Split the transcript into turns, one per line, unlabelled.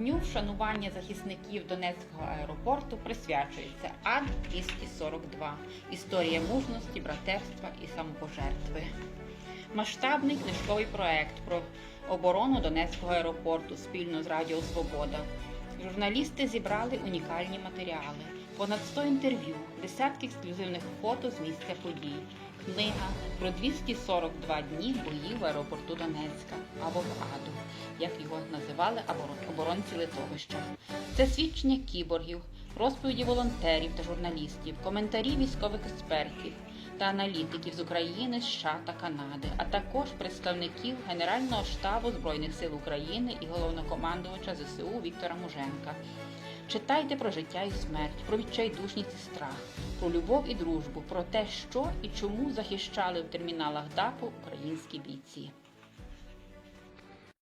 Дню вшанування захисників Донецького аеропорту присвячується АД 242 Історія мужності, братерства і самопожертви. Масштабний книжковий проект про оборону Донецького аеропорту спільно з Радіо Свобода. Журналісти зібрали унікальні матеріали, понад 100 інтерв'ю, десятки ексклюзивних фото з місця подій, книга про 242 дні боїв в аеропорту Донецька або в АДу, як його називали оборо- оборонці литовища. Це свідчення кіборгів, розповіді волонтерів та журналістів, коментарі військових експертів та аналітиків з України, США та Канади, а також представників Генерального штабу Збройних сил України і головнокомандувача ЗСУ Віктора Муженка. Читайте про життя і смерть, про відчайдушність і страх, про любов і дружбу, про те, що і чому захищали в терміналах ДАПу українські бійці.